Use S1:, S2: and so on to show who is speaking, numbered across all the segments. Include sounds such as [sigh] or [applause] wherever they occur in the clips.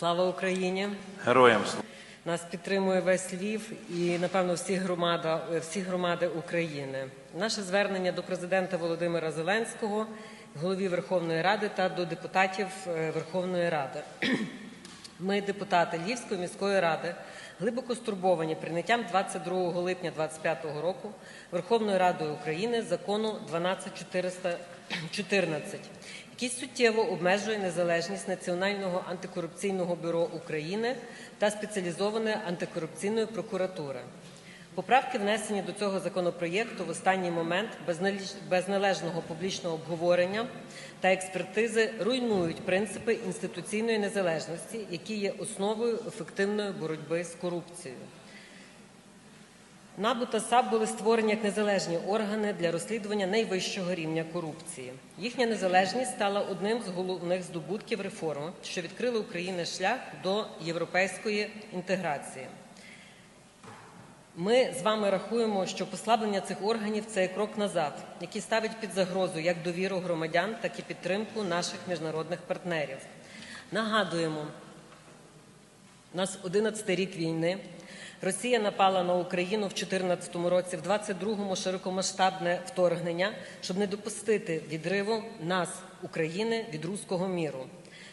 S1: Слава Україні!
S2: Героям слава.
S1: Нас підтримує весь Львів і, напевно, всі громади, всі громади України. Наше звернення до президента Володимира Зеленського, голові Верховної Ради та до депутатів е, Верховної Ради. [clears throat] Ми, депутати Львівської міської ради, глибоко стурбовані прийняттям 22 липня 2025 року Верховною Радою України закону 12414, який суттєво обмежує незалежність Національного антикорупційного бюро України та спеціалізованої антикорупційної прокуратури. Поправки, внесені до цього законопроєкту в останній момент без належного публічного обговорення та експертизи руйнують принципи інституційної незалежності, які є основою ефективної боротьби з корупцією. НАБУ та САП були створені як незалежні органи для розслідування найвищого рівня корупції. Їхня незалежність стала одним з головних здобутків реформи, що відкрили Україні шлях до європейської інтеграції. Ми з вами рахуємо, що послаблення цих органів це крок назад, який ставить під загрозу як довіру громадян, так і підтримку наших міжнародних партнерів. Нагадуємо, у нас 11 рік війни. Росія напала на Україну в 2014 році, в 22-му широкомасштабне вторгнення, щоб не допустити відриву нас, України, від руського міру,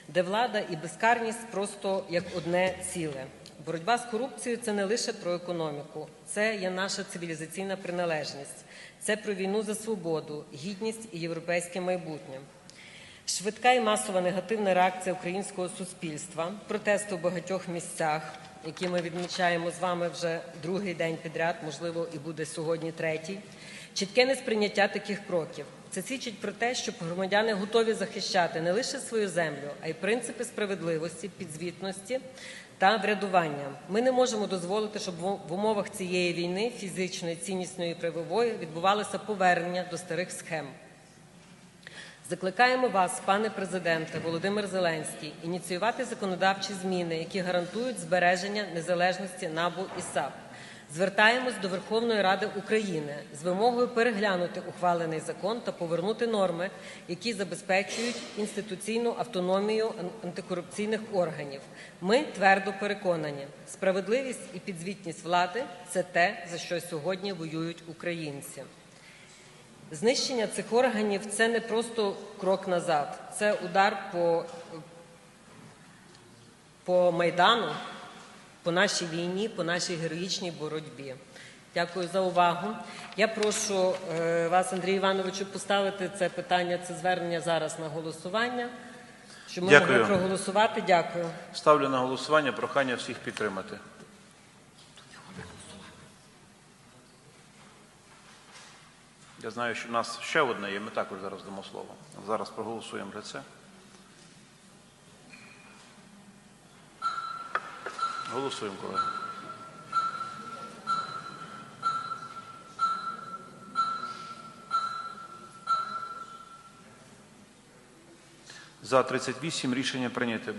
S1: де влада і безкарність просто як одне ціле. Боротьба з корупцією це не лише про економіку, це є наша цивілізаційна приналежність, це про війну за свободу, гідність і європейське майбутнє. Швидка і масова негативна реакція українського суспільства, протести у багатьох місцях, які ми відмічаємо з вами вже другий день підряд, можливо, і буде сьогодні третій. Чітке несприйняття таких кроків. Це свідчить про те, що громадяни готові захищати не лише свою землю, а й принципи справедливості, підзвітності та врядування. Ми не можемо дозволити, щоб в умовах цієї війни, фізичної, ціннісної правової, відбувалося повернення до старих схем. Закликаємо вас, пане президенте Володимир Зеленський, ініціювати законодавчі зміни, які гарантують збереження незалежності НАБУ і САП. Звертаємось до Верховної Ради України з вимогою переглянути ухвалений закон та повернути норми, які забезпечують інституційну автономію антикорупційних органів. Ми твердо переконані, справедливість і підзвітність влади це те, за що сьогодні воюють українці. Знищення цих органів це не просто крок назад, це удар по, по Майдану, по нашій війні, по нашій героїчній боротьбі. Дякую за увагу. Я прошу е, вас, Андрій Івановичу, поставити це питання, це звернення зараз на голосування, щоб ми
S2: Дякую.
S1: могли проголосувати. Дякую.
S2: Ставлю на голосування прохання всіх підтримати. Я знаю, що в нас ще одне є, ми також зараз дамо слово. Зараз проголосуємо за це. Голосуємо, колеги. За 38 рішення прийняте.